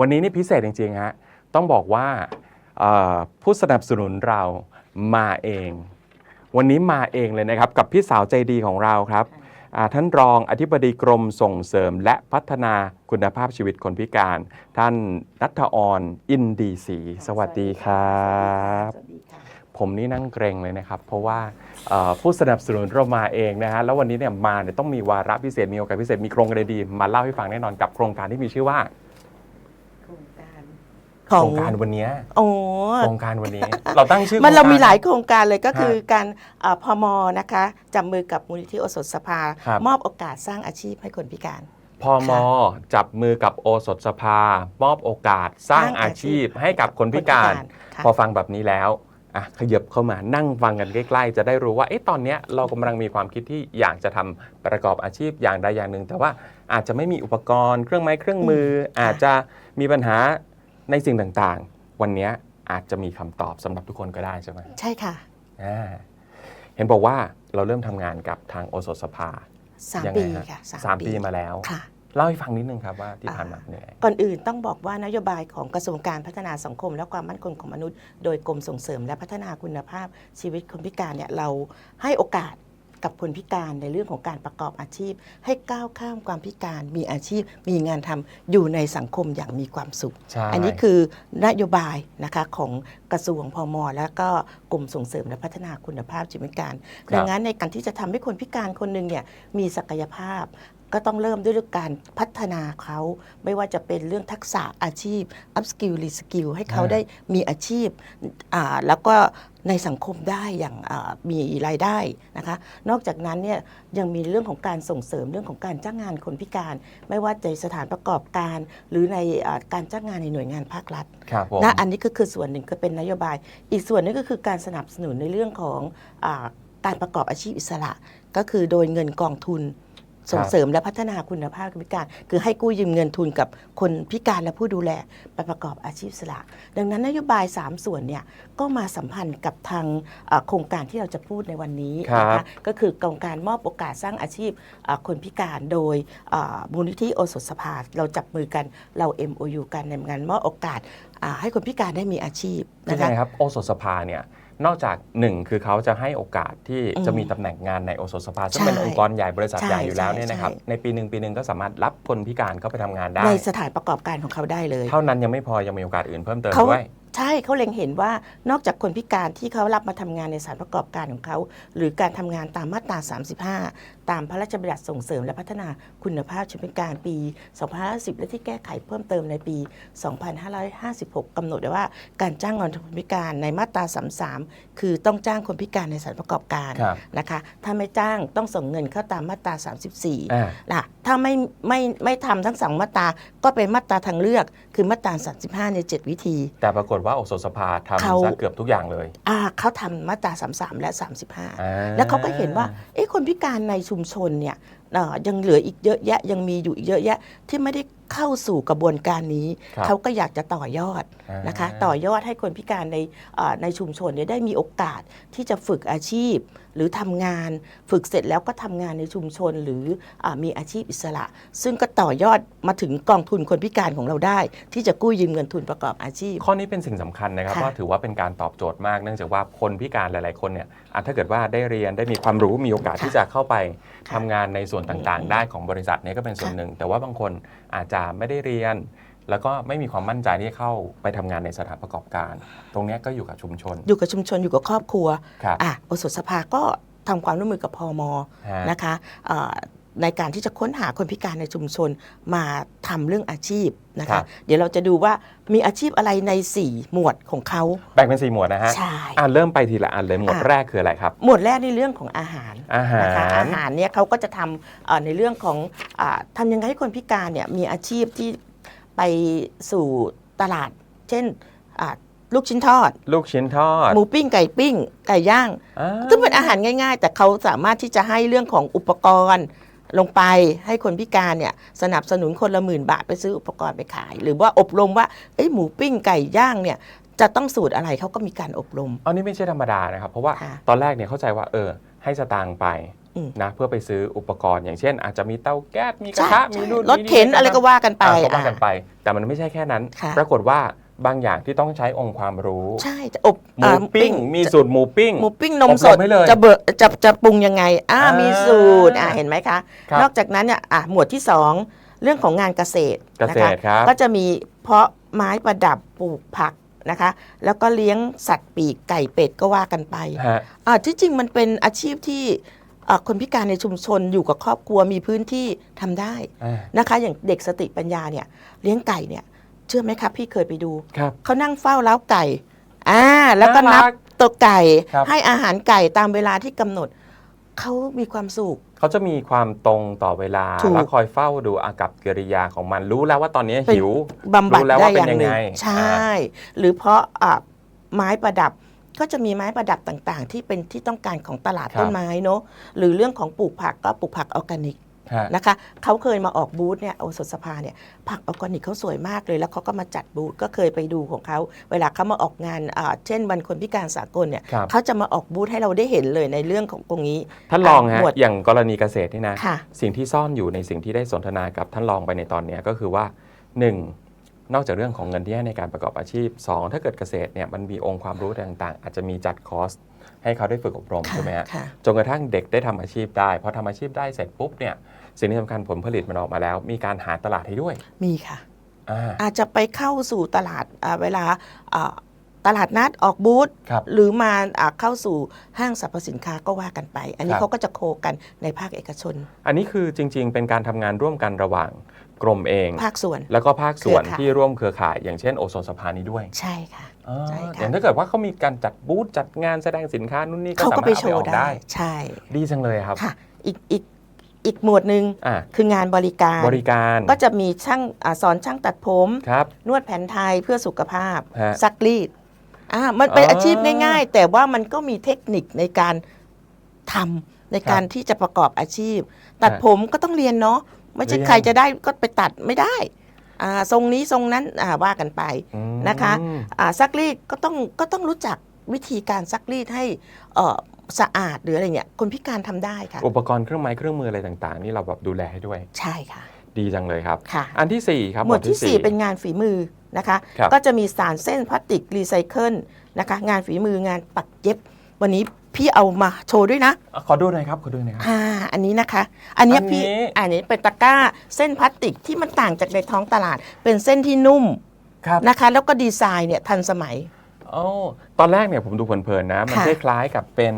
วันนี้นี่พิเศษจริงๆฮะต้องบอกว่าเอ่อผู้สนับสนุนเรามาเอง วันนี้มาเองเลยนะครับ กับพี่สาวใจดีของเราครับอ่าท่านรองอธิบดีกรมส่งเสริมและพัฒนาคุณภาพชีวิตคนพิการ ท่านนัทออนอินดีศรีสวัสดีครับสวัสดีค่ะผมนี่นั่งเกรงเลยนะครับ เพราะว่าเอ่อผู้สนับสนุนเรามาเองนะฮะแล้ววันนี้เนี่ยมาเนี่ยต้องมีวาระพิเศษมีโอกาสพิเศษมีโครงการดีๆมาเล่าให้ฟังแน่นอนกับโครงการที่มีชื่อว่าโครงการ โครงการวันเนี้ยโอ้โครงการวันนี้ เราตั้งชื่อมันเราโคงกมีหลายโครงการเลยก็คือฮะการเอ่อพมนะคะจับมือกับมูลนิธิโอสถสภา ครับ มอบโอกาสสร้างอาชีพให้คนพิการ พมจับมือกับโอสถสภามอบโอกาสสร้างอาชีพให้กับคนพิการคนพิการ ค่ะ พอฟังแบบนี้แล้วอะขยับเข้ามานั่งฟังกันใกล้ ๆ จะได้รู้ว่าเอ๊ะตอนเนี้ยเรากำลังมีความคิดที่อยากจะทำประกอบอาชีพอย่างใดอย่างหนึ่ง แต่ว่าอาจจะไม่มีอุปกรณ์เครื่องไม้เครื่องมือออาจจะมีปัญหา ในสิ่งต่างๆ วันเนี้ยอาจจะมีคำตอบสำหรับทุกคนก็ได้ใช่ไหมใช่ค่ะอ่าเห็นบอกว่าเราเริ่มทำงานกับทางโอสถสภาสามยังไงปีฮะค่ะสามปีมาแล้วค่ะ เล่าให้ฟังนิดนึงครับว่าที่ผ่านมาเป็นยังไงก่อนอื่นต้องบอกว่านโยบายของกระทรวงการพัฒนาสังคม และความมั่นคงของมนุษย์ โดยกรมส่งเสริมและพัฒนาคุณภาพชีวิตคนพิการเนี่ยเราให้โอกาส กับคนพิการในเรื่องของการประกอบอาชีพ ให้ก้าวข้ามความพิการมีอาชีพ มีงานทำอยู่ในสังคมอย่างมีความสุข ใช่ อันนี้คือนโยบายนะคะของ กระทรวงพมและก็กรมส่งเสริมและพัฒนาคุณภาพชีวิตการครับดังนั้นในการที่จะทำให้คนพิการคนหนึ่งเนี่ยมีศักยภาพก็ต้องเริ่มด้วยการพัฒนาเขา ไม่ว่าจะเป็นเรื่องทักษะอาชีพ up skill re skill ให้เขาอ่าได้มีอาชีพอ่าแล้วก็ในสังคมได้อย่างอ่ามีรายได้นะคะ นอกจากนั้นเนี่ยยังมีเรื่องของการส่งเสริมเรื่องของการจ้างงานคนพิการ ไม่ว่าในสถานประกอบการ หรือในอ่าการจ้างงานในหน่วยงานภาครัฐครับผมนะอันนี้ก็คือส่วนหนึ่งก็เป็นนโยบาย อีกส่วนนึงก็คือการสนับสนุนในเรื่องของอการประกอบอาชีพอิสระ ก็คือโดยเงินกองทุน ส่งเสริมและพัฒนาคุณภาพคนพิการ คือให้กู้ยืมเงินทุนกับคนพิการและผู้ดูแลไปประกอบอาชีพอิสระดังนั้นนโยบาย 3 ส่วนเนี่ยก็มาสัมพันธ์กับทางอ่าโครงการที่เราจะพูดในวันนี้นะครัคะบก็คือโครงการมอบโอกาสสร้างอาชีพอ่าคนพิการโดยอ่ามูลนิธิโอสถสภาเราจับมือกันเรา MOU กันในงานมอบโอกาสอ่าให้คนพิการได้มีอาชีพคือนะยังคะไงครับโอสถสภาเนี่ย นอกจากหนึ่งคือเขาจะให้โอกาสที่อืมจะมีตำแหน่งงานในโอสถสภาซึ่งใช่เป็นองค์กรใหญ่บริษัทใช่ใหญ่อยู่แล้วเนี่ยนะครับใช่ในปีหนึ่งปีหนึ่งก็สามารถรับคนพิการเข้าไปทำงานได้ในสถานประกอบการของเขาได้เลย เท่านั้นยังไม่พอยังมีโอกาสอื่นเพิ่มเติมเขาด้วยใช่เขาเล็งเห็นว่านอกจากคนพิการที่เขารับมาทำงานในสถานประกอบการของเขา หรือการทำงานตามมาตรา 35ตามพระราชบัญญัติส่งเสริมและพัฒนาคุณภาพชีวิตพิการปี 2510และที่แก้ไขเพิ่มเติมในปี 2556 กำหนดไว้ว่าการจ้างงานคนพิการในมาตรา 33 คือต้องจ้างคนพิการในสถานประกอบการครับนะคะ ถ้าไม่จ้างต้องส่งเงินเข้าตามมาตรา 34อ่านะถ้าไม่ไม่ไม่ทำทั้งสองมาตราก็เป็นมาตราทางเลือก คือมาตรา 35 ใน 7 วิธี แต่ปรากฏว่าโอสถสภาเขาทำซะเกือบทุกอย่างเลยอ่าเขาทำมาตรา 33 และอ่า35 แล้วเขาก็เห็นว่าเอ๊ะคนพิการในชุชุมชนเนี่ยยังเหลืออีกเยอะแยะยังมีอยู่อีกเยอะแยะที่ไม่ได้ เข้าสู่กระบวนการนี้ ครับเขาก็อยากจะต่อยอดอ่านนะคะต่อยอดให้คนพิการในเอ่อในชุมชนเนี่ยได้มีโอกาสที่จะฝึกอาชีพ หรือทำงาน ฝึกเสร็จแล้วก็ทำงานในชุมชนหรืออามีอาชีพอิสระ ซึ่งก็ต่อยอดมาถึงกองทุนคนพิการของเราได้ ที่จะกู้ยืมเงินทุนประกอบอาชีพ ข้อนี้เป็นสิ่งสำคัญนะครับค่ะว่าถือว่าเป็นการตอบโจทย์มากเนื่องจากว่าคนพิการหลายๆคนเนี่ยอะถ้าเกิดว่าได้เรียนได้มีความรู้มีโอกาสค่ะที่จะเข้าไปค่ะทำงานในส่วนต่างๆ ได้ของบริษัทเนี้ก็เป็นส่วนค่ะหนึ่ง แต่ว่าบางคน อาจจะไม่ได้เรียน แล้วก็ไม่มีความมั่นใจที่จะเข้าไปทำงานในสถานประกอบการ ตรงเนี้ยก็อยู่กับชุมชน อยู่กับชุมชนอยู่กับครอบครัวครับ อะโอสถสภาก็ทำความร่วมมือกับพมฮะ นะคะเอ่อ ในการที่จะค้นหาคนพิการในชุมชนมาทำเรื่องอาชีพนะครัคะ บ เดี๋ยวเราจะดูว่ามีอาชีพอะไรใน 4 หมวดของเขา แบ่งเป็นสี่หมวดนะฮะใช่อะเริ่มไปทีละอันเลยหมวดอะ แรกคืออะไรครับ หมวดแรกในเรื่องของอาหารอาหาร นะคะอาหารเนี่ยเขาก็จะทำเอ่อในเรื่องของอาทำยังไงให้คนพิการเนี่ยมีอาชีพที่ไปสู่ตลาด เช่นอ่าลูกชิ้นทอด ลูกชิ้นทอดหมูปิ้งไก่ปิ้งไก่ย่าง อ่าซึ่งเป็นอาหารง่าย ๆ แต่เขาสามารถที่จะให้เรื่องของอุปกรณ์ ลงไปให้คนพิการเนี่ยสนับสนุนคนละหมื่นบาทไปซื้ออุปกรณ์ไปขาย หรือว่าอบรมว่าเอ้ยหมูปิ้งไก่ย่างเนี่ยจะต้องสูตรอะไรเขาก็มีการอบรม อันนี้ไม่ใช่ธรรมดานะครับ เพราะว่าค่ะตอนแรกเนี่ยเข้าใจว่าเออให้สตางค์ไปอืม นะเพื่อไปซื้ออุปกรณ์อย่างเช่น อาจจะมีเตาแก๊สมีกระทะมีนู่นรถเข็นอะไรก็ว่ากันไป อ่าก็ว่ากันไป แต่มันไม่ใช่แค่นั้น ค่ะ ปรากฏว่า บางอย่างที่ต้องใช้องค์ความรู้ ใช่จะอบหมูอ่าปิ้ง มีสูตรหมูปิ้ง หมูปิ้งนมอบสรดมให้เลยจะเบอจะจะปรุงยังไงอ่าอ่ามีมีสูตรอ่าเห็นไหมคะ ครับนอกจากนั้นเนี่ยอะหมวดที่สองเรื่องของงานเกษตรเกนะษคะตรครับก็จะมีเพาะไม้ประดับปลูกผักนะคะ แล้วก็เลี้ยงสัตว์ปีกไก่เป็ดก็ว่ากันไปฮะอ่าที่จริงมันเป็นอาชีพที่อ่าคนพิการในชุมชนอยู่กับครอบครัวมีพื้นที่ทำได้ อ่า นะคะอย่างเด็กสติปัญญาเนี่ยเลี้ยงไก่เนี่ย เชื่อไหมครับ พี่เคยไปดู ครับ เขานั่งเฝ้าเล้าไก่ อ่า แล้วก็นับน่ารักตัวไก่ ครับ ให้อาหารไก่ตามเวลาที่กำหนด เขามีความสุข เขาจะมีความตรงต่อเวลา ถูก แล้วคอยเฝ้าดูอากับกิริยาของมันรู้แล้วว่าตอนนี้เป็นหิว บำบัดรู้แล้วได้ว่าเป็อนย่างหนึ่งยังไงใช่อ่าหรือเพราะอ่าไม้ประดับก็จะมีไม้ประดับต่างๆ ที่เป็นที่ต้องการของตลาดต้นไม้เนอะหรือเรื่องของปลูกผักก็ปลูกผักออร์แกนิก ฮะ นะคะเขาเคยมาออกบูธเนี่ยโอสถสภาเนี่ยผักออร์แกนิกเขาสวยมากเลย แล้วเขาก็มาจัดบูธก็เคยไปดูของเขาเวลาเขามาออกงานอ่าเช่นวันคนพิการสากลเนี่ยครับ เขาจะมาออกบูธให้เราได้เห็นเลยในเรื่องของตรงนี้ ท่านรองฮะ หมวด อย่างกรณีเกษตรนี่นะ ค่ะ สิ่งที่ซ่อนอยู่ในสิ่งที่ได้สนทนากับท่านรองไปในตอนเนี้ยก็คือว่า 1. นอกจากเรื่องของเงินที่ให้ในการประกอบอาชีพ 2. ถ้าเกิดเกษตรเนี่ยมันมีองค์ความรู้ต่างๆ อาจจะมีจัดคอร์สให้เขาได้ฝึกอบรมค่ะใช่ไหมฮะค่ะ จนกระทั่งเด็กได้ทำอาชีพได้พอทำอาชีพได้เสร็จปุ๊บเนี่ย สิ่งที่สำคัญผลผลิตมันออกมาแล้ว มีการหาตลาดให้ด้วยมีค่ะ อ่า อาจจะไปเข้าสู่ตลาดอ่าเวลาอ่าตลาดนัดออกบูธครับหรือมาอ่าเข้าสู่ห้างสรรพสินค้าก็ว่ากันไป อันนี้ครับ เขาก็จะโคกันในภาคเอกชน อันนี้คือจริง ๆ เป็นการทำงานร่วมกันระหว่างกรมเอง ภาคส่วน แล้วก็ภาคส่วนเครือข่าย ที่ร่วมเครือข่าย อย่างเช่นโอโซนสภานี้ด้วยใช่ค่ะ อ่าใช่ค่ะ อย่างถ้าเกิดว่าเขามีการจัดบูธจัดงานแสดงสินค้านู่นนี่ก็เขาสาก็มารถไปเอาโชไปอว์อกได้ ได้ ใช่ ดีจังเลยครับ ค่ะ อีกอีก อีกหมวดหนึ่งอ่าคืองานบริการ บริการก็จะมีช่างอาสอนช่างตัดผม ครับ นวดแผนไทยเพื่อสุขภาพ ฮะซักรีดอ่ามันเป็นอ๋อออาชีพง่าย ๆ แต่ว่ามันก็มีเทคนิคในการทำในการที่จะประกอบอาชีพ ตัดฮะผมก็ต้องเรียนเนาะไม่ใช่เรียน ใครจะได้ก็ไปตัดไม่ได้อ่าทรงนี้ทรงนั้นอ่าว่ากันไป อืม นะคะ อ่าซักรีดก็ต้องก็ต้องรู้จักวิธีการซักรีดให้เอ่อ สะอาดหรืออะไรเงี้ยคนพิการทำได้ค่ะ อุปกรณ์เครื่องไม้เครื่องมืออะไรต่างๆ นี่เราแบบดูแลให้ด้วย ใช่ค่ะ ดีจังเลยครับ ค่ะ อันที่สี่ครับหมวดที่ 4 เป็นงานฝีมือนะคะ ครับ ก็จะมีสารเส้นพลาสติกรีไซเคิลนะคะ งานฝีมืองานปักเย็บ วันนี้พี่เอามาโชว์ด้วยนะอะขอดูหน่อยครับขอดูหน่อยครับ อ่าอันนี้นะคะ อันเนี้ยอันนี้พี่อันนี้เป็นตะกร้าเส้นพลาสติกที่มันต่างจากในท้องตลาด เป็นเส้นที่นุ่มครับ นะคะ แล้วก็ดีไซน์เนี่ยทันสมัย โอ้ตอนแรกเนี่ยผมดูเพลินๆนะ มันค่ะคล้ายๆกับเป็น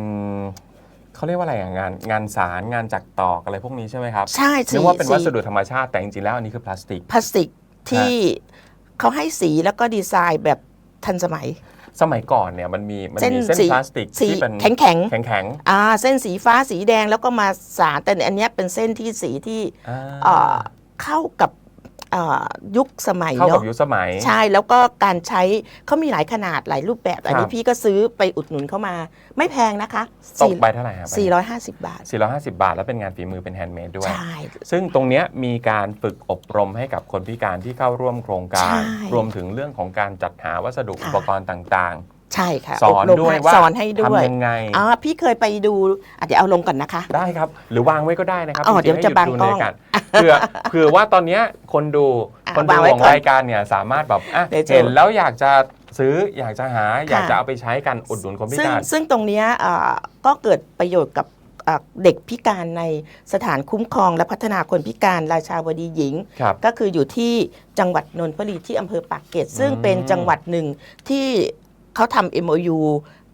เขาเรียกว่าอะไรอะงานงานสารงานจักรตอกอะไรพวกนี้ใช่ไหมครับใช่นึกว่าเป็นวัสดุสีธรรมชาติแต่จริงๆแล้วอันนี้คือพลาสติก พลาสติกที่เขาให้สีแล้วก็ดีไซน์แบบทันสมัย สมัยก่อนเนี่ยมันมีมันเส้นมีเส้นสีพลาสติกสีที่เป็นแข็งแข็งๆแข็งแข็งอ่าเส้นสีฟ้าสีแดงแล้วก็มาสารแต่อันเนี้ยเป็นเส้นที่สีที่ๆอ่าเอ่อเข้ากับเอ่อ ยุคสมัยเข้ากับเนาะยุคสมัย ใช่แล้วก็การใช้เขามีหลายขนาดหลายรูปแบบ อันคนี้รับ พี่ก็ซื้อไปอุดหนุนเข้ามา ไม่แพงนะคะตกใบเท่าไหร่ครับ450บาท 450 บาท แล้วเป็นงานฝีมือเป็นแฮนด์เมดด้วย ใช่ ซึ่งตรงเนี้ยมีการฝึกอบรมให้กับคนพิการที่เข้าร่วมโครงการ ใช่รวมถึงเรื่องของการจัดหาวัสดุค่ะ อุปกรณ์ต่าง ใช่ค่ะๆสอนบรมด้วยให้ว่าสอนให้ด้วยทำยังไง อ๋อพี่เคยไปดูอะเดี๋ยวเอาลงก่อนนะคะ ได้ครับ หรือวางไว้ก็ได้นะครับอ๋อจริงๆเดี๋ยวจะให้หบังดูกล้ในองรายการเผื่อเผื่อว่าตอนเนี้ยคนดูอะคนดูวางไว้ของก่อนรายการเนี่ยสามารถแบบอะเดี๋ยวจะ เห็นแล้วอยากจะซื้ออยากจะหาอยากค่ะจะเอาไปใช้กันอุดหนุนคนพิซึ่งการ ซึ่งตรงเนี้ยเอ่อก็เกิดประโยชน์กับเอ่อเด็กพิการในสถานคุ้มครองและพัฒนาคนพิการราชาวดีหญิง ครับ ก็คืออยู่ที่จังหวัดนนทบุรีที่อำเภอปากเกร็ดซึ่งเป็นจังหวัดหนึ่งที่ เขาทำ MOU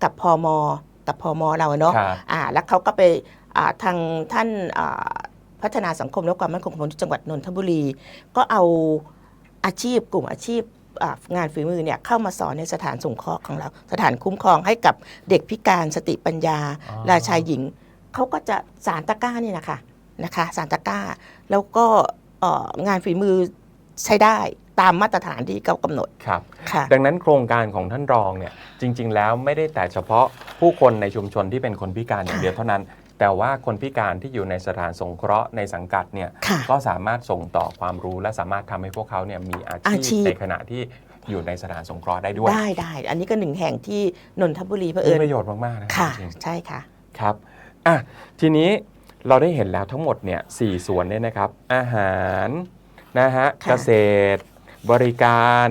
กับพมกับพมเราเนาะครับ อ่าแล้วเขาก็ไปอ่าทางท่านอ่าพัฒนาสังคมและความมั่นคงของมนุษย์จังหวัดนนทบุรี ก็เอาอาชีพกลุ่มอาชีพอ่างานฝีมือเนี่ยเข้ามาสอนในสถานสงเคราะห์ของเรา สถานคุ้มครองให้กับเด็กพิการสติปัญญา อ๋อ ราชายหญิงเขาก็จะสารตะกร้านี่นะคะนะคะสารตะกร้า แล้วก็เอ่องานฝีมือใช้ได้ ตามมาตรฐานที่เขากำหนดครับค่ะดังนั้นโครงการของท่านรองเนี่ยจริง ๆ แล้วไม่ได้แต่เฉพาะผู้คนในชุมชนที่เป็นคนพิการอย่างเดียวเท่านั้น แต่ว่าคนพิการที่อยู่ในสถานสงเคราะห์ในสังกัดเนี่ยค่ะก็สามารถส่งต่อความรู้และสามารถทำให้พวกเขาเนี่ยมีอาอาชีชีพพในขณะที่อยู่ในสถานสงเคราะห์ได้ด้วย ได้ได้ อันนี้ก็หนึ่งแห่งที่นนทบุรีเผมีอิญประโยชน์มาก ๆ นะค่ะจริงใช่ค่ะๆครับอะทีนี้เราได้เห็นแล้วทั้งหมดเนี่ยสี่ส่วนเนี่ยนะครับ อาหารนะฮะค่ะเกษตร บริการ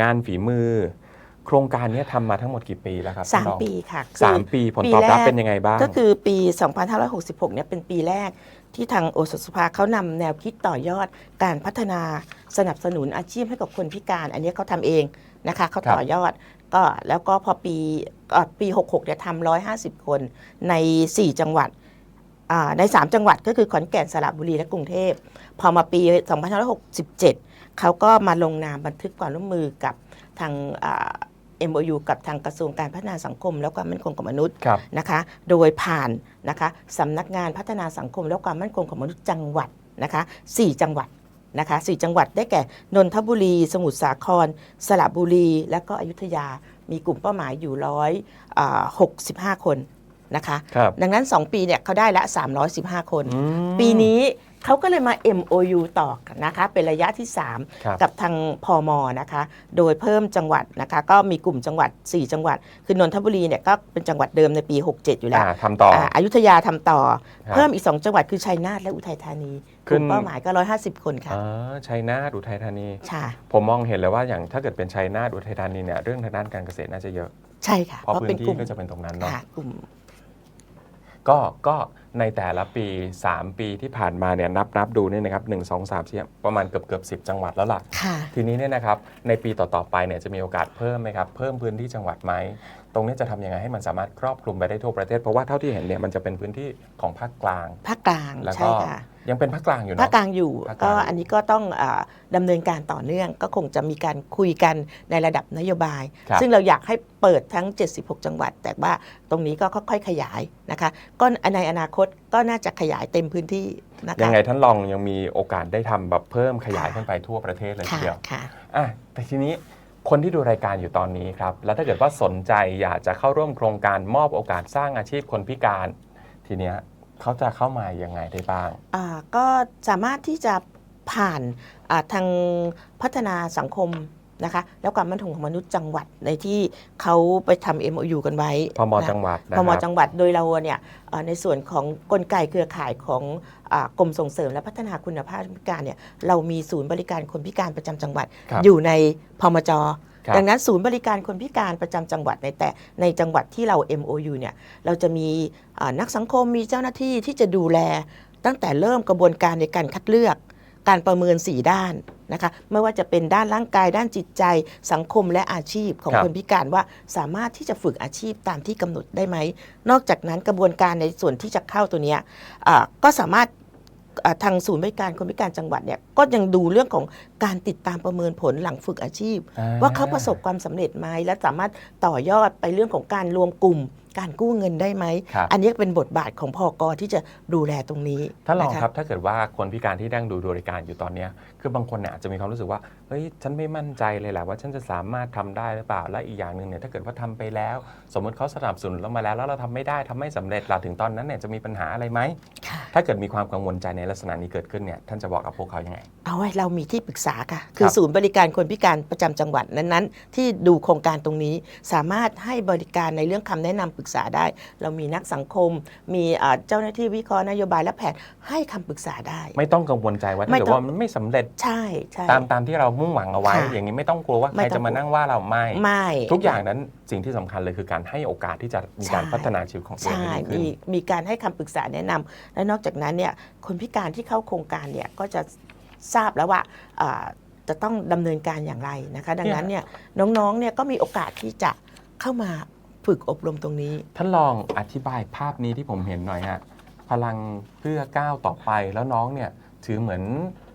งานฝีมือ โครงการเนี้ทำมาทั้งหมดกี่ปีแล้วครับสามท่นรองปีค่ะสามคือปีผลตอบรับแกเป็นยังไงบ้าง ก็คือปี 2566 เนี่ยเป็นปีแรกที่ทางโอสถสภาเขานำแนวคิดต่อยอดการพัฒนาสนับสนุนอาชีพให้กับคนพิการ อันนี้เขาทำเองนะคะเขาครับต่อยอดก็แล้วก็พอปีเอ่อปี 66เนี่ยทำ150 คนใน 4 จังหวัดอ่าใน 3 จังหวัดก็คือขอนแก่นสระบุรีและกรุงเทพ พอมาปี 2567 เขาก็มาลงนามบันทึกความร่วมมือกับทางอ่า MOU กับทางกระทรวงการพัฒนาสังคม และความมั่นคงของมนุษย์ครับนะคะ โดยผ่านนะคะสำนักงานพัฒนาสังคม และความมั่นคงของมนุษย์จังหวัดนะคะ4จังหวัดนะคะ4จังหวัดได้แก่นนทบุรี สมุทรสาคร สระบุรี และก็อยุธยา มีกลุ่มเป้าหมายอยู่ร้อยหกสิบห้าคนนะคะครับดังนั้น 2 ปีเนี่ยเขาได้ละ 315 คนอืมปีนี้ เขาก็เลยมา MOU ต่อนะคะ เป็นระยะที่3ครับกับทางพมนะคะ โดยเพิ่มจังหวัดนะคะ ก็มีกลุ่มจังหวัด 4 จังหวัด คือนนทบุรีเนี่ยก็เป็นจังหวัดเดิมในปี 67 อยู่แล้วอ่าทำต่ออ่าอยุธยาทำต่อครับเพิ่มอีก 2 จังหวัดคือชัยนาทและอุทัยธานีกขึ้นลุ่มเป้าหมายก็ 150 คนค่ะอ่าชัยนาทอุทัยธานีใช่ผมมองเห็นเลยว่าอย่างถ้าเกิดเป็นชัยนาทอุทัยธานีเนี่ยเรื่องทางด้านการเกษตรน่าจะเยอะใช่ค่ะเพราะพื้เป็นนที่กลุ่มก็จะเป็นตรงนั้นเนาะค่ะกลุ่ม ก็ก็ในแต่ละปี 3 ปีที่ผ่านมาเนี่ยนับนับดูเนี่ยนะครับหนึ่งสองสามสี่ประมาณเกือบเกือบสิจังหวัดแล้วล่ะ ค่ะ ทีนี้เนี่ยนะครับในปีต่อ ๆ ไปเนี่ยจะมีโอกาสเพิ่มไหมครับ เพิ่มพื้นที่จังหวัดไหม ตรงนี้จะทำยังไงให้มันสามารถครอบคลุมไปได้ทั่วประเทศ เพราะว่าเท่าที่เห็นเนี่ยมันจะเป็นพื้นที่ของภาคกลาง ภาคกลางแล้วใช่ก็ค่ะยังเป็นภาคกลางอยู่ภาคเนาะกลางอยู่ภาคกลาง ก็อยู่อันนี้ก็ต้องอาดำเนินการต่อเนื่องก็คงจะมีการคุยกันในระดับนโยบาย ครับ ซึ่งเราอยากให้เปิดทั้ง 76 จังหวัด แต่ว่าตรงนี้ก็ค่อยๆขยายนะคะก็ในอนาคตก็น่าจะขยายเต็มพื้นที่นะคะยังไงท่านลองยังมีโอกาสได้ทำแบบเพิ่มขยายขึ้นไปทั่วประเทศเลยทีค่ะเดียวค่ะ อะแต่ทีนี้ คนที่ดูรายการอยู่ตอนนี้ครับ แล้วถ้าเกิดว่าสนใจอยากจะเข้าร่วมโครงการมอบโอกาสสร้างอาชีพคนพิการ ทีเนี้ยเขาจะเข้ามายังไงได้บ้าง อ่าก็สามารถที่จะผ่านอ่าทางพัฒนาสังคม นะคะแล้วความมั่นคงของมนุษย์จังหวัดในที่เขาไปทำ MOU กันไว้พมนะจังหวัดนะพคมรับจังหวัดโดยเราเนี่ยเอ่อในส่วนของกลไกเครือข่ายของอากรมส่งเสริมและพัฒนาคุณภาพพิการเนี่ยเรามีศูนย์บริการคนพิการประจำจังหวัดครับอยู่ในพมจครับดังนั้นศูนย์บริการคนพิการประจำจังหวัดในแต่ในจังหวัดที่เรา MOU เนี่ยเราจะมีอ่านักสังคมมีเจ้าหน้าที่ที่จะดูแลตั้งแต่เริ่มกระบวนการในการคัดเลือก การประเมิน 4 ด้านนะคะไม่ว่าจะเป็นด้านร่างกายด้านจิตใจ สังคมและอาชีพของครับ คนพิการว่าสามารถที่จะฝึกอาชีพตามที่กำหนดได้ไหม นอกจากนั้นกระบวนการในส่วนที่จะเข้าตัวเนี้ยอ่าก็สามารถอ่าทางศูนย์บริการคนพิการจังหวัดเนี่ยก็ยังดูเรื่องของการติดตามประเมินผลหลังฝึกอาชีพอ่ว่าเขาประสบความสำเร็จไหมและสามารถต่อยอดไปเรื่องของการรวมกลุ่ม การกู้เงินได้ไหม ครับ อันนี้เป็นบทบาทของพอกอที่จะดูแลตรงนี้ถ้าลองนะะ ครับถ้าเกิดว่าคนพิการที่นั่งดูดูรายการอยู่ตอนเนี้ยคือบางคนเนี่ยอาจจะมีความรู้สึกว่าเฮ้ยฉันไม่มั่นใจเลยแหละว่าฉันจะสามารถทำได้หรือเปล่าและอีกอย่างหนึ่งเนี่ยถ้าเกิดว่าทำไปแล้ว สมมติเขาสนับสนุนเรามาแล้วแล้วเราทำไม่ได้ทำไม่สำเร็จเราถึงตอนนั้นเนี่ยจะมีปัญหาอะไรไหมค่ะถ้าเกิดมีความกังวลใจในลักษณะนี้เกิดขึ้นเนี่ยท่านจะบอกกับพวกเขายังไง เอาไว้เรามีที่ปรึกษาค่ะ คือครับศูนย์บริการคนพิการประจำจังหวัดนั้นๆ ที่ดูโครงการตรงนี้สามารถให้บริการในเรื่องคำแนะนำปรึกษาได้ เรามีนักสังคม มีอ่าเจ้าหน้าที่วิเคราะห์นโยบายและแผนให้คำปรึกษาได้ ไม่ต้องกังวลใจว่าถ้าไม่เกิดต้องว่ามันไม่สำเร็จใช่ใช่ตามตามที่เรามุ่งหวังเอาไว้ค่ะอย่างนี้ไม่ต้องกลัวว่าใคไม่รต้องจะมานั่งว่าเราไม่ไม่ทุกอย่างนั้นสิ่งที่สำคัญเลยคือการให้โอกาสที่จะมีการใช่พัฒนาชีวิตของตัวเองใช่ให้ดีขึ้นมีมีการให้คำปรึกษาแนะนำและนอกจากนั้นเนี่ยคนพิการที่เข้าโครงการเนี่ยก็จะทราบแล้วว่าอ่าจะต้องดำเนินการอย่างไรนะคะ ดังนั้นเนี่ยน้องๆเนี่ยก็มีโอกาสที่จะเข้ามา ฝึกอบรมตรงนี้ ท่านลองอธิบายภาพนี้ที่ผมเห็นหน่อยฮะพลังเพื่อก้าวต่อไปแล้วน้องเนี่ย ถือเหมือน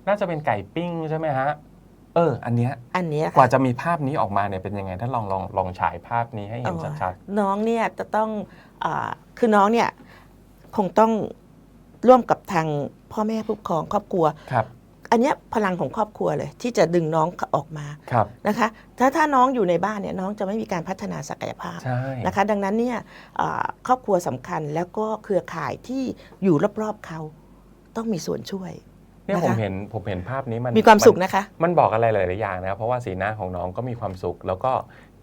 น่าจะเป็นไก่ปิ้งใช่ไหมฮะเออ อันเนี้ยอันเนี้ยกว่าค่ะจะมีภาพนี้ออกมาเนี่ยเป็นยังไงท่านลองลองลองฉายภาพนี้ให้เห็นชัดน้องเนี่ยจะต้องอาคือน้องเนี่ยคงต้องร่วมกับทางพ่อแม่ผู้ปกครองครอบครัวๆครับ อันเนี้ยพลังของครอบครัวเลย ที่จะดึงน้องออกมาครับนะคะถ้าถ้าน้องอยู่ในบ้านเนี่ยน้องจะไม่มีการพัฒนาศักยภาพใช่นะคะ ดังนั้นเนี่ยอ่าครอบครัวสำคัญแล้วก็เครือข่ายที่อยู่รอบๆเขาต้องมีส่วนช่วยเนี่ยนะคะผมเห็นผมเห็นภาพนี้มันมีความสุขนะคะ มันบอกอะไรหลายๆอย่างนะครับเพราะว่าสีหน้าของน้องก็มีความสุข แล้วก็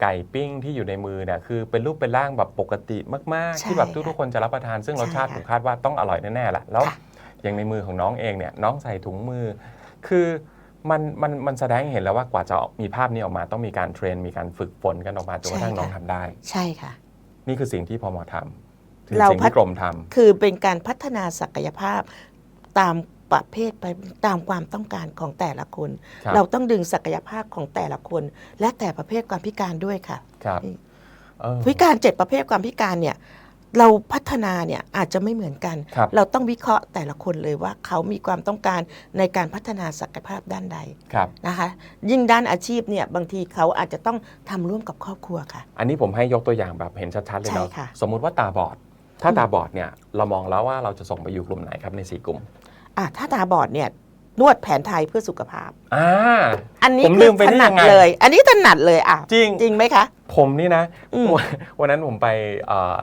ไก่ปิ้งที่อยู่ในมือเนี่ยคือเป็นรูปเป็นร่างแบบปกติมากๆใช่ที่แบบค่ะทุกๆคนจะรับประทานซึ่งรสชาติใช่ผค่ะมคาดว่าต้องอร่อยแน่ๆแหละแล้วค่ะอย่างในมือของน้องเองเนี่ยน้องใส่ถุงมือ คือมันมันมันแสดงให้เห็นแล้วว่ากว่าจะมีภาพนี้ออกมาต้องมีการเทรน มีการฝึกฝนกันออกมาจนกระทั่งใช่ค่ะน้องทำได้ ใช่ค่ะ นี่คือสิ่งที่พมทำคือเราสิ่งพัฒที่กรมทำคือเป็นการพัฒนาศักยภาพตามประเภทไปตามความต้องการของแต่ละคน ครับ เราต้องดึงศักยภาพของแต่ละคน และแต่ประเภทความพิการด้วยค่ะ ครับเออพิการเจ็ดประเภทความพิการเนี่ย เราพัฒนาเนี่ยอาจจะไม่เหมือนกัน ครับ เราต้องวิเคราะห์แต่ละคนเลยว่าเขามีความต้องการในการพัฒนาศักยภาพด้านใดครับ นะคะ ยิ่งด้านอาชีพเนี่ยบางทีเขาอาจจะต้องทำร่วมกับครอบครัวค่ะ อันนี้ผมให้ยกตัวอย่างแบบเห็นชัดๆเลยเนาะใช่ค่ะ สมมุติว่าตาบอด ถ้าตาบอดเนี่ยเรามองแล้วว่าเราจะส่งไปอยู่กลุ่มไหนครับในสี่กลุ่มอะถ้าตาบอดเนี่ยนวดแผนไทยเพื่อสุขภาพ อ่า อันนี้ผมคืลือมไปถได้นัยัดงไง เลย อันนี้ถนัดเลยอะจริง จริงไหมคะ ผมนี่นะอืม วันวันนั้นผมไปเอ่อ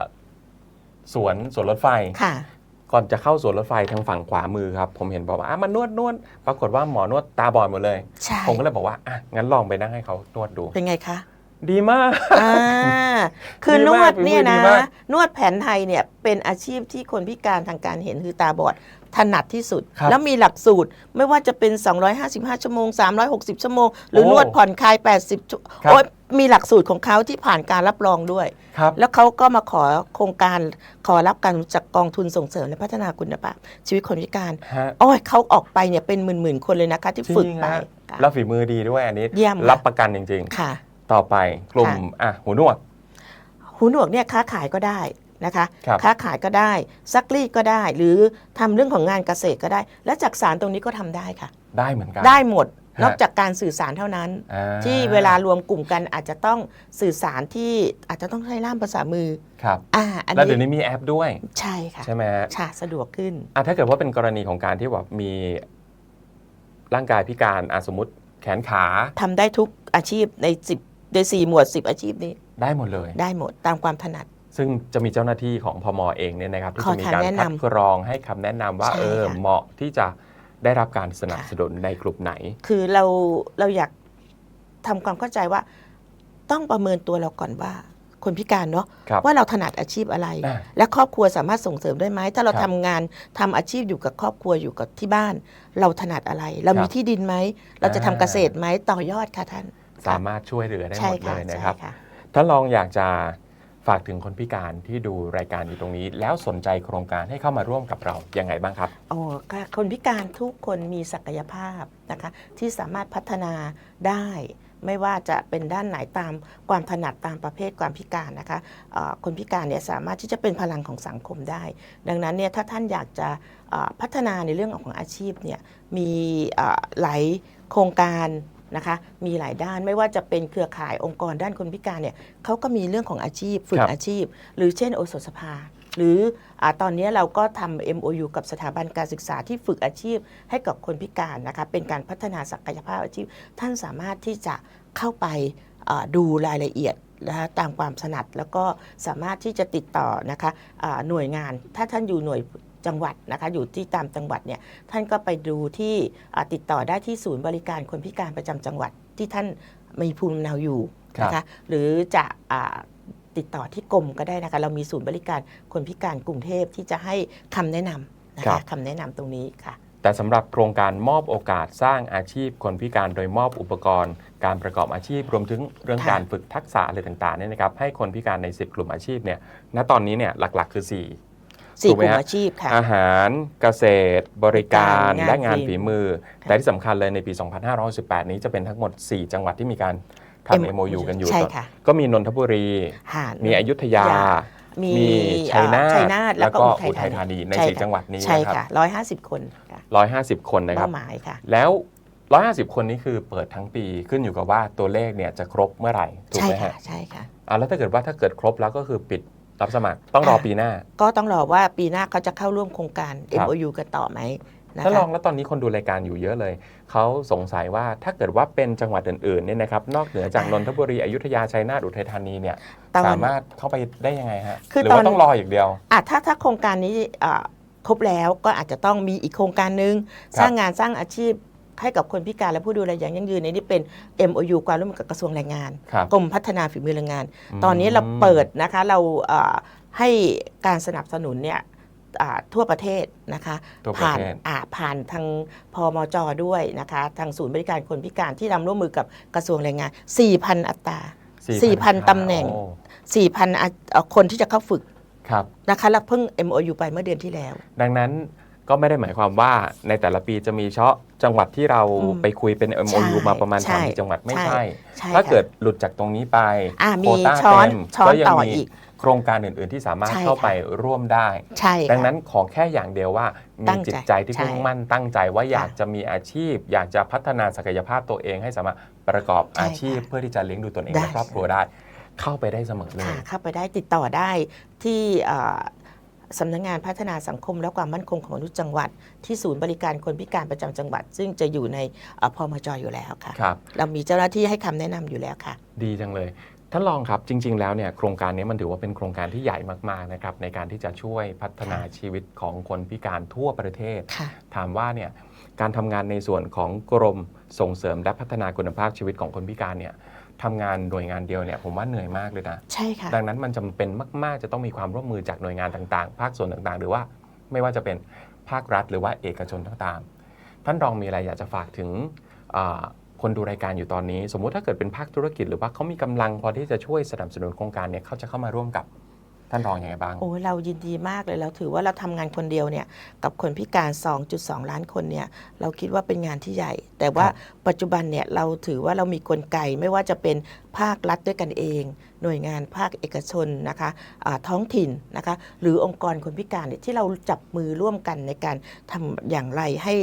สวนสวนรถไฟ ค่ะ ก่อนจะเข้าสวนรถไฟทางฝั่งขวามือครับ ผมเห็นบอกว่าอะมันนวดนวดปรากฏว่าหมอนวดตาบอดหมดเลย ใช่ ผมก็เลยบอกว่าอะงั้นลองไปนั่งให้เขานวดดู เป็นไงคะ ดีมาก อ่า คือดีนมากวดเนี่ยฝีมือดีนะ มาก นวดแผนไทยเนี่ยเป็นอาชีพที่คนพิการทางการเห็นคือตาบอด ถนัดที่สุด ครับแล้วมีหลักสูตรไม่ว่าจะเป็น 255 ชั่วโมง 360 ชั่วโมง หรือโอ้นวดผ่อนคลาย 80ชั่วครับ โอ้ยมีหลักสูตรของเขาที่ผ่านการรับรองด้วย ครับ แล้วเขาก็มาขอโครงการขอรับการจากกองทุนส่งเสริมและพัฒนาคุณภาพชีวิตคนพิการ ฮะ โอ้ยเขาออกไปเนี่ยเป็นหมื่นๆคนเลยนะคะที่ฝึกจริงไปฮะค่ะ แล้วฝีมือดีด้วยอันนี้ เยี่ยมรับประกันจริงค่ะ ๆ ต่อไปกลุ่มค่ะอะหูหนวก หูหนวกเนี่ยค้าขายก็ได้ นะคะครับค้าขายก็ได้ ซักรีดก็ได้ หรือทำเรื่องของงานเกษตรก็ได้ และจากสารตรงนี้ก็ทำได้ค่ะ ได้เหมือนกัน ได้หมดฮะนอกจากการสื่อสารเท่านั้นอ่าที่เวลารวมกลุ่มกันอาจจะต้องสื่อสารที่อาจจะต้องใช้ล่ามภาษามือ ครับอ่าอันแล้วเดี๋ยวนี้นี้มีแอปด้วย ใช่ค่ะ ใช่ไหมฮะค่ะสะดวกขึ้นอะถ้าเกิดว่าเป็นกรณีของการที่แบบมีร่างกายพิการอะสมมติแขนขาทำได้ทุกอาชีพใน10ใน4หมวด10อาชีพนี้ ได้หมดเลย ได้หมดตามความถนัด ซึ่งจะมีเจ้าหน้าที่ของพมเองเนี่ยนะครับที่ขอจะมีการคำแนะนำคัดกรองให้คำแนะนำว่าใช่เออค่ะเหมาะที่จะได้รับการสนับสนุนในกลุ่มไหน คือเราเราอยากทำความเข้าใจว่า ต้องประเมินตัวเราก่อนว่า คนพิการเนาะครับว่าเราถนัดอาชีพอะไรอ่าและครอบครัวสามารถส่งเสริมได้ไหมถ้าเราครับทำงานทำอาชีพอยู่กับครอบครัวอยู่กับที่บ้าน เราถนัดอะไร เราครับมีที่ดินไหมเราจะทำอ่าเกษตรไหมต่อยอดค่ะท่าน สามารถช่วยเหลือได้หใช่มดเลค่ะยนะใช่ครับค่ะท่านรองอยากจะ ฝากถึงคนพิการที่ดูรายการอยู่ตรงนี้ แล้วสนใจโครงการให้เข้ามาร่วมกับเรายังไงบ้างครับโอ้ค่ะคนพิการทุกคนมีศักยภาพนะคะที่สามารถพัฒนาได้ไม่ว่าจะเป็นด้านไหนตามความถนัดตามประเภทความพิการนะคะคนพิการเนี่ยสามารถที่จะเป็นพลังของสังคมได้ ดังนั้นเนี่ยถ้าท่านอยากจะพัฒนาในเรื่องของอาชีพเนี่ยมีหลายโครงการ นะคะมีหลายด้านไม่ว่าจะเป็นเครือข่ายองค์กรด้านคนพิการเนี่ยเขาก็มีเรื่องของอาชีพฝึกครับอาชีพ หรือเช่นโอสถสภา หรืออาตอนนี้เราก็ทำ MOU กับสถาบันการศึกษาที่ฝึกอาชีพให้กับคนพิการนะคะเป็นการพัฒนาศักยภาพอาชีพ ท่านสามารถที่จะเข้าไปอ่าดูรายละเอียดนะคะตามความถนัดแล้วก็สามารถที่จะติดต่อนะคะอ่าหน่วยงาน ถ้าท่านอยู่หน่วย จังหวัดนะคะอยู่ที่ตามจังหวัดเนี่ยท่านก็ไปดูที่อ่าติดต่อได้ที่ศูนย์บริการคนพิการประจำจังหวัดที่ท่านมีภูมิลำเนาอยู่นะคะหรือจะอ่าติดต่อที่กรมก็ได้นะคะเรามีศูนย์บริการคนพิการกรุงเทพที่จะให้คำแนะนำนะครัคะบคำแนะนำตรงนี้ค่ะ แต่สำหรับโครงการมอบโอกาสสร้างอาชีพคนพิการโดยมอบอุปกรณ์ การประกอบอาชีพรวมถึงเรื่องค่ะการฝึกทักษะอะไรต่างๆเนี่ยนะครับให้คนพิการใน 10 กลุ่มอาชีพเนี่ยณตอนนี้เนี่ยหลักๆ คือ 4 สี่ถูกไหมกลุ่มฮะอาชีพค่ะอาหารเกษตร บริการงานและงานฝีฝีมือ แต่ที่สำคัญเลยในปี 2518 นี้จะเป็นทั้งหมด 4 จังหวัดที่มีการทำ MOU กันอยู่ใช่ค่ะก็มีนนทบุรีหารมีอยุธยามีมีชัยนาเอ่อชัยนาททแล้วก็อุอุทัยธานีในช่สี่ค่ะจังหวัดนี้ใช่นะครับค่ะร้อยห้าสิบคนค่ะ150คนนะครับเป้าหมายค่ะแล้ว150คนนี้คือเปิดทั้งปีขึ้นอยู่กับว่าตัวเลขเนี่ยจะครบเมื่อไหร่ถูกใช่ไหมค่ะฮะใช่ค่ะอะแล้วถ้าเกิดว่าถ้าเกิดครบแล้วก็คือปิด รับสมัครต้องรอค่ะปีหน้า ก็ต้องรอว่าปีหน้าเขาจะเข้าร่วมโครงการ ครับ MOU กันต่อไหมนะถ้าลคะองแล้วตอนนี้คนดูรายการอยู่เยอะเลย เขาสงสัยว่าถ้าเกิดว่าเป็นจังหวัดอื่นๆเนี่ยนะครับนอกเหนือจากนนทบุรีอยุธยาชัยนาทอุทัยธานีเนี่ยตอน สามารถเข้าไปได้ยังไงฮะคือหรือตอนว่าต้องรออย่างเดียว อะถ้าถ้าโครงการนี้อะครบแล้วก็อาจจะต้องมีอีกโครงการหนึ่งครับ สร้างงานสร้างอาชีพ ให้กับคนพิการและผู้ดูแลอย่างยั่งยืนในนี้เป็น MOU ความร่วมมือกับกระทรวงแรงงาน ครับกรมพัฒนาฝีมือแรงงานอืมตอนนี้เราเปิดนะคะเราเอ่อให้การสนับสนุนเนี่ยอ่าทั่วประเทศนะคะทั่วประผ่านเทศ อ่าผ่านทางพมจด้วยนะคะทางศูนย์บริการคนพิการที่ทำร่วมมือกับกระทรวงแรงงาน 4,000 อัตรา 4,000ตำแหน่ง โอ้4,000อะเอ่อคนที่จะเข้าฝึกครับ นะคะแล้วเพิ่ง MOU ไปเมื่อเดือนที่แล้ว ดังนั้น ก็ไม่ได้หมายความว่าในแต่ละปีจะมีเฉพาะจังหวัดที่เราอืมไปคุยเป็น MOU ใช่มาประมาณใช่ สามจังหวัดไม่ใช่ใช่ ใช่ถ้าค่ะ เกิดหลุดจากตรงนี้ไปอ่ามีโควต้าช้อนเต็มช้อนก็ยัต่อมีอีกโครงการอื่น ๆ ที่สามารถใช่เข้าค่ะ ไปร่วมได้ ใช่ค่ะ ดังนั้นขอแค่อย่างเดียวว่าตั้มีงใจจิตใจที่ใช่มุ่งมั่นตั้งใจว่าค่ะอยากจะมีอาชีพ อยากจะพัฒนาศักยภาพตัวเองให้สามารถประกอบใช่อาชีพ ค่ะเพื่อที่จะเลี้ยงดูตนเองได้ และครอบครัวได้ เข้าไปได้เสมอเลค่ะย เข้าไปได้ติดต่อได้ที่เอ่อ สำนักงานพัฒนาสังคมและความมั่นคงของมนุษย์จังหวัด ที่ศูนย์บริการคนพิการประจำจังหวัด ซึ่งจะอยู่ในเอ่อพมจอยู่แล้วค่ะครับเรามีเจ้าหน้าที่ให้คำแนะนำอยู่แล้วค่ะ ดีจังเลยท่านรองครับจริง ๆ แล้วเนี่ยโครงการนี้มันถือว่าเป็นโครงการที่ใหญ่มากๆนะครับในการที่จะช่วยพัฒนาชีวิตของคนพิการทั่วประเทศค่ะถามว่าเนี่ยการทำงานในส่วนของกรมส่งเสริมและพัฒนาคุณภาพชีวิตของคนพิการเนี่ย ทำงานหน่วยงานเดียวเนี่ยผมว่าเหนื่อยมากเลยนะ ใช่ค่ะ ดังนั้นมันจำเป็นมาก ๆ จะต้องมีความร่วมมือจากหน่วยงานต่างๆ ภาคส่วนต่างๆ หรือว่าไม่ว่าจะเป็นภาครัฐหรือว่าเอกชนต่างๆท่านรองมีอะไรอยากจะฝากถึงอ่าคนดูรายการอยู่ตอนนี้ สมมุติถ้าเกิดเป็นภาคธุรกิจหรือว่าเขามีกำลังพอที่จะช่วยสนับสนุนโครงการเนี่ยเขาจะเข้ามาร่วมกับ ท่านรองอย่างไรบ้าง โอ้ยเรายินดีมากเลยเราถือว่าเราทำงานคนเดียวเนี่ยกับคนพิการ 2.2 ล้านคนเนี่ยเราคิดว่าเป็นงานที่ใหญ่ แต่ว่าครับปัจจุบันเนี่ยเราถือว่าเรามีกลไกไม่ว่าจะเป็นภาครัฐด้วยกันเอง หน่วยงานภาคเอกชนนะคะะท้องถิ่นนะคะหรือองค์กรคนพิการเนี่ยที่เราจับมือร่วมกันในการทำอย่างไรให้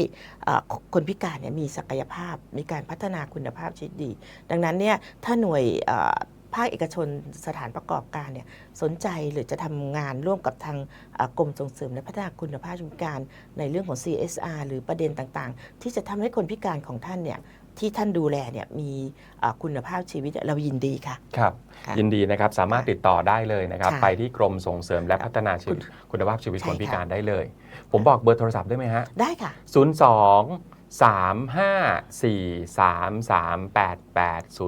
อ่าคนพิการเนี่ยมีศักยภาพ มีการพัฒนาคุณภาพชีวิตดี ดังนั้นเนี่ยถ้าหน่วยอ่า ภาคเอกชนสถานประกอบการเนี่ยสนใจหรือจะทำงานร่วมกับทางอ่ากรมส่งเสริมและพัฒนาคุณภาพชีวิตการ ในเรื่องของ CSR หรือประเด็นต่างๆ ที่จะทำให้คนพิการของท่านเนี่ยที่ท่านดูแลเนี่ยมีอ่าคุณภาพชีวิตเนี่ยเรายินดีค่ะครับค่ะยินดีนะครับสามารถค่ะติดต่อได้เลยนะครับค่ะไปที่กรมส่งเสริมและพัฒนาชีวิตคุณคุณภาพชีวิตใช่คนพิค่ะการได้เลย ผมบอกเบอร์โทรศัพท์ได้ไหมฮะได้ค่ะ 02 354 3388 02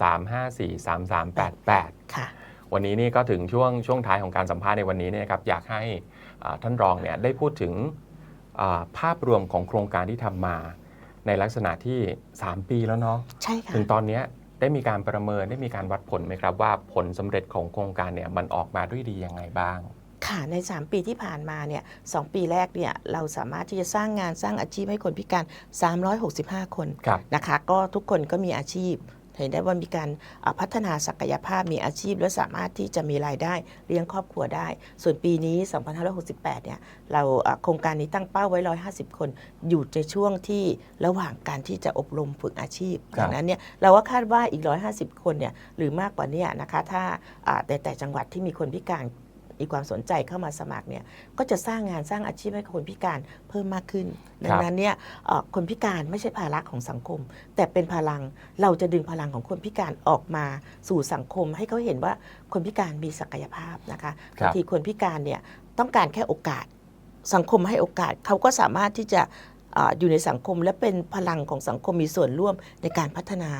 354 3388 ค่ะ วันนี้นี่ก็ถึงช่วงช่วงท้ายของการสัมภาษณ์ในวันนี้เนี่ยนะครับอยากให้อ่าท่านรองเนี่ยได้พูดถึงอ่าภาพรวมของโครงการที่ทำมา ในลักษณะที่ 3 ปีแล้วเนาะใช่ค่ะถึงตอนเนี้ยได้มีการประเมินได้มีการวัดผลไหมครับ ว่าผลสำเร็จของโครงการเนี่ยมันออกมาด้วยดียังไงบ้าง ค่ะใน 3 ปีที่ผ่านมาเนี่ยสองปีแรกเนี่ยเราสามารถที่จะสร้างงานสร้างอาชีพให้คนพิการ 365 คนครับ นะคะ ก็ทุกคนก็มีอาชีพ เห็นได้ว่ามีการอ่าพัฒนาศักยภาพมีอาชีพ และสามารถที่จะมีรายได้เลี้ยงครอบครัวได้ ส่วนปีนี้ 2568 เนี่ยเราอ่าโครงการนี้ตั้งเป้าไว้ 150 คน อยู่ในช่วงที่ระหว่างการที่จะอบรมฝึกอาชีพครับ ดังนั้นเนี่ยเราก็คาดว่าอีก 150 คนเนี่ยหรือมากกว่าเนี้นะคะถ้าอ่าแต่แต่จังหวัดที่มีคนพิการ มีความสนใจเข้ามาสมัครเนี่ยก็จะสร้างงานสร้างอาชีพให้คนพิการเพิ่มมากขึ้น ดังนั้นเนี่ยเอ่อคนพิการไม่ใช่ภาระของสังคม แต่เป็นพลังเราจะดึงพลังของคนพิการออกมาสู่สังคม ให้เขาเห็นว่าคนพิการมีศักยภาพนะคะครับบางทีคนพิการเนี่ยต้องการแค่โอกาส สังคมให้โอกาสเขาก็สามารถที่จะเอออยู่ในสังคมและเป็นพลังของสังคมมีส่วนร่วมในการพัฒนา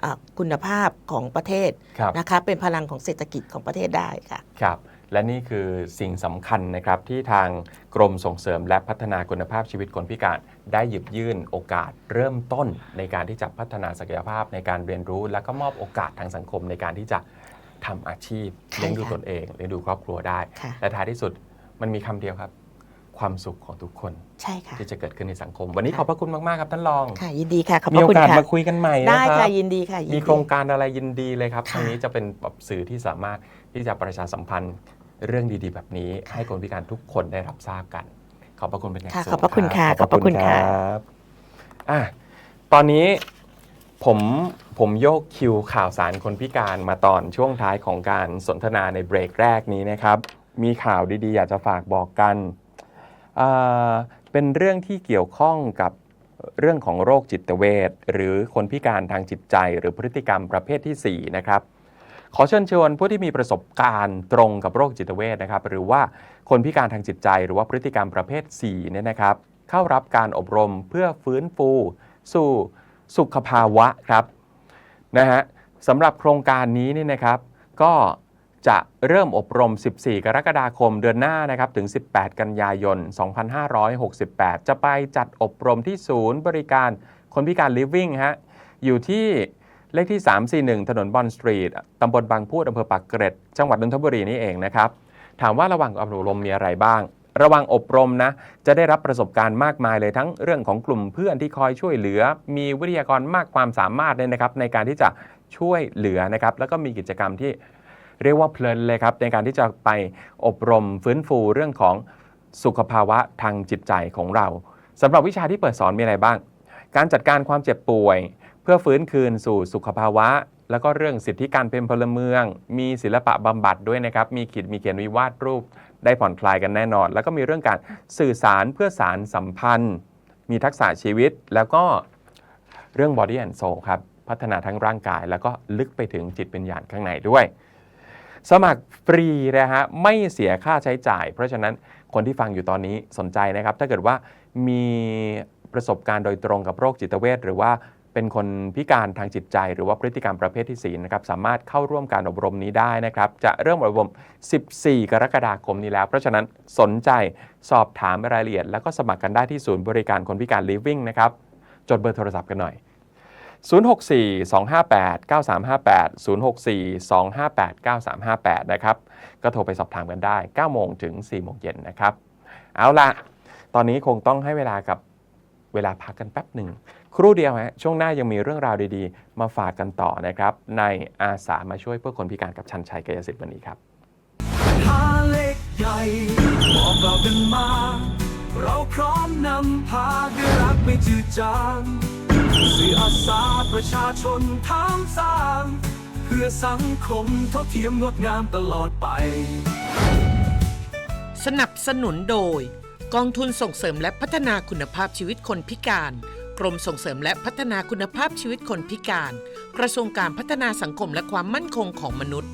เอ่อคุณภาพของประเทศครับนะคะเป็นพลังของเศรษฐกิจของประเทศได้ค่ะครับ และนี่คือสิ่งสำคัญนะครับที่ทางกรมส่งเสริมและพัฒนาคุณภาพชีวิตคนพิการ ได้หยิบยื่นโอกาสเริ่มต้นในการที่จะพัฒนาศักยภาพในการเรียนรู้ และก็มอบโอกาสทางสังคมในการที่จะทำอาชีพใช่เลี้ยงดูค่ะตนเองเลี้ยงดูครอบครัวได้ค่ะและท้ายที่สุดมันมีคำเดียวครับ ความสุขของทุกคน ใช่ค่ะ ที่จะเกิดขึ้นในสังคม วันนี้ค่ะขอบพระคุณมาก ๆ ครับท่านรอง ค่ะ ยินดีค่ะ ขอบพมีระโอคุณกาสค่ะ มาคุยกันใหม่นะได้คค่ะ รับยินดีค่ะยินมีดีโครงการอะไรยินดีเลยครับค่ะทางนี้จะเป็นแบบสื่อที่สามารถที่จะประชาสัมพันธ์เรื่องดีๆ แบบนี้ ให้คนพิการทุกคนได้รับทราบกัน ขอบพระคุณเป็นอย่างค่ะสูงขอบพระคุณค่ะรับขอบพระคุณค่ะ รับอะตอนนี้ผมผมโยกคิวข่าวสารคนพิการมาตอนช่วงท้ายของการสนทนาในเบรกแรกนี้นะครับ มีข่าวดีๆ อยากจะฝากบอกกันอ่า เป็นเรื่องที่เกี่ยวข้องกับเรื่องของโรคจิตเวชหรือคนพิการทางจิตใจ หรือพฤติกรรมประเภทที่ 4 นะครับ ขอเชิญชวนผู้ที่มีประสบการณ์ตรงกับโรคจิตเวชนะครับ หรือว่าคนพิการทางจิตใจ หรือว่าพฤติกรรมประเภท4เนี่ยนะครับ เข้ารับการอบรมเพื่อฟื้นฟู สู่สุขภาวะครับนะฮะสำหรับโครงการนี้เนี่ยนะครับ ก็ จะเริ่มอบรม 14 กรกฎาคมเดือนหน้านะครับถึง 18 กันยายน 2568 จะไปจัดอบรมที่ศูนย์บริการคนพิการ Living ฮะอยู่ที่เลขที่ 341 ถนนบอนสตรีทตำบลบางพูดอำเภอปากเกร็ด จังหวัดนนทบุรีนี่เองนะครับ ถามว่าระหว่างอบรมมีอะไรบ้าง ระหว่างอบรมนะ จะได้รับประสบการณ์มากมายเลยทั้งเรื่องของกลุ่มเพื่อนที่คอยช่วยเหลือ มีวิทยากรมากความสามารถเนี่ยนะครับ ในการที่จะช่วยเหลือนะครับ แล้วก็มีกิจกรรมที่ เรียกว่าเพลินเลยครับในการที่จะไปอบรมฟื้นฟูเรื่องของสุขภาวะทางจิตใจของเราสำหรับวิชาที่เปิดสอนมีอะไรบ้าง การจัดการความเจ็บป่วย เพื่อฟื้นคืนสู่สุขภาวะ แล้วก็เรื่องสิทธิการเป็นพลเมือง มีศิลปะบำบัดด้วยนะครับ มีขีดมีเขียนวิวาดรูป ได้ผ่อนคลายกันแน่นอน แล้วก็มีเรื่องการสื่อสารเพื่อสารสัมพันธ์ มีทักษะชีวิต แล้วก็เรื่อง body and soul ครับ พัฒนาทั้งร่างกาย แล้วก็ลึกไปถึงจิตวิญญาณข้างในด้วย สมัครฟรีนะฮะไม่เสียค่าใช้จ่าย เพราะฉะนั้นคนที่ฟังอยู่ตอนนี้สนใจนะครับ ถ้าเกิดว่ามีประสบการณ์โดยตรงกับโรคจิตเวชหรือว่าเป็นคนพิการทางจิตใจ หรือว่าพฤติกรรมประเภทที่ 4 นะครับ สามารถเข้าร่วมการอบรมนี้ได้นะครับ จะเริ่มอบรม 14 กรกฎาคมนี้แล้ว เพราะฉะนั้นสนใจสอบถามรายละเอียด แล้วก็สมัครกันได้ที่ศูนย์บริการคนพิการ Living นะครับ จดเบอร์โทรศัพท์กันหน่อย 064-258-9358 064-258-9358 นะครับ ก็โทรไปสอบถามกันได้ 9 โมงถึง 4 โมงเย็นนะครับ เอาละตอนนี้คงต้องให้เวลากับเวลาพักกันแป๊บหนึ่ง ครู่เดียวฮะช่วงหน้ายังมีเรื่องราวดีๆ มาฝากกันต่อนะครับ ในอาสามาช่วยเพื่อคนพิการกับชันชัยกายสิทธิ์วันนี้ครับเล็กใหญ่บอกเรากันมา เราพร้อมนำพาด้วยรักไม่จืดจาง สื่ออาสาประชาชนทางสร้างเพื่อสังคมเท่าเทียมงดงามตลอดไป สนับสนุนโดย กองทุนส่งเสริมและพัฒนาคุณภาพชีวิตคนพิการ กรมส่งเสริมและพัฒนาคุณภาพชีวิตคนพิการ กระทรวงการพัฒนาสังคมและความมั่นคงของมนุษย์